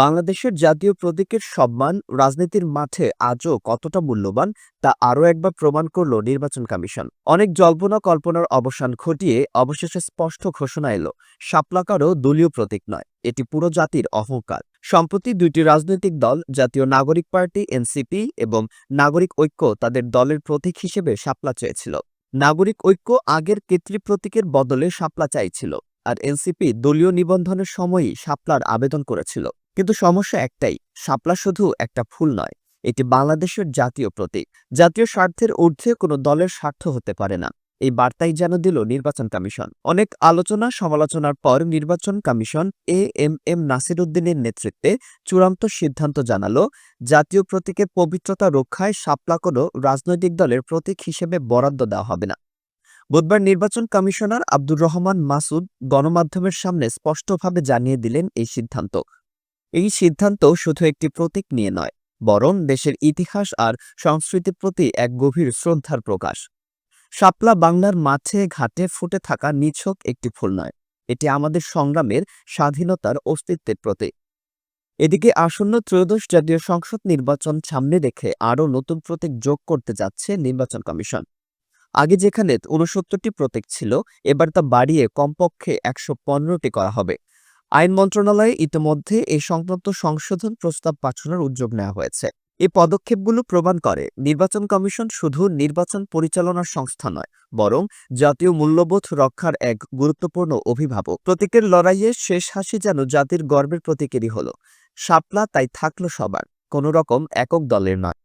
বাংলাদেশের জাতীয় প্রতীকের সম্মান রাজনীতির মাঠে আজও কতটা মূল্যবান, তা আরও একবার প্রমাণ করল নির্বাচন কমিশন। অনেক জল্পনা কল্পনার অবসান ঘটিয়ে অবশেষে স্পষ্ট ঘোষণা এলো শাপলাকারও দলীয় প্রতীক নয়, এটি পুরো জাতির অহংকার। সম্প্রতি দুইটি রাজনৈতিক দল, জাতীয় নাগরিক পার্টি এনসিপি এবং নাগরিক ঐক্য, তাদের দলের প্রতীক হিসেবে শাপলা চেয়েছিল। নাগরিক ঐক্য আগের কৃত্রি প্রতীকের বদলে শাপলা চাইছিল, আর এনসিপি দলীয় নিবন্ধনের সময়ই শাপলার আবেদন করেছিল। কিন্তু সমস্যা একটাই, শাপলা শুধু একটা ফুল নয়, এটি বাংলাদেশের জাতীয় প্রতীক। জাতীয় স্বার্থের ঊর্ধ্বে কোনো দলের স্বার্থ হতে পারে না। এই বার্তাই যেন দিল নির্বাচন কমিশন। অনেক আলোচনা সমালোচনার পর নির্বাচন commission A M M Nasir উদ্দিনের নেতৃত্বে চূড়ান্ত সিদ্ধান্ত জানালো, জাতীয় প্রতীকের পবিত্রতা রক্ষায় শাপলা কোনো রাজনৈতিক দলের প্রতীক হিসেবে বরাদ্দ দেওয়া হবে না। বুধবার নির্বাচন কমিশনার আব্দুর রহমান মাসুদ গণমাধ্যমের সামনে স্পষ্টভাবে জানিয়ে দিলেন এই সিদ্ধান্ত। এই সিদ্ধান্ত শুধু একটি প্রতীক নিয়ে নয়, বরং দেশের ইতিহাস আর সংস্কৃতির প্রতি এক গভীর শ্রদ্ধার প্রকাশ। শাপলা বাংলার মাঠে ঘাটে ফুটে থাকা নিছক একটি ফুল নয়, এটি আমাদের সংগ্রামের স্বাধীনতার অস্তিত্বের প্রতীক। এদিকে আসন্ন ত্রয়োদশ জাতীয় সংসদ নির্বাচন সামনে রেখে আরও নতুন প্রতীক যোগ করতে যাচ্ছে নির্বাচন কমিশন। আগে যেখানে উনসত্তরটি প্রতীক ছিল, এবার তা বাড়িয়ে কমপক্ষে একশো পনেরোটি করা হবে। আইন মন্ত্রণালয়ে ইতিমধ্যে এই সংক্রান্ত সংশোধন প্রস্তাব পাঠানোর উদ্যোগ নেওয়া হয়েছে। এই পদক্ষেপগুলো প্রমাণ করে নির্বাচন কমিশন শুধু নির্বাচন পরিচালনার সংস্থা নয়, বরং জাতীয় মূল্যবোধ রক্ষার এক গুরুত্বপূর্ণ অভিভাবক। প্রতীকের লড়াইয়ে শেষ হাসি যেন জাতির গর্বের প্রতীকেরই হল। শাপলা তাই থাকল সবার, কোনো রকম একক দলের নয়।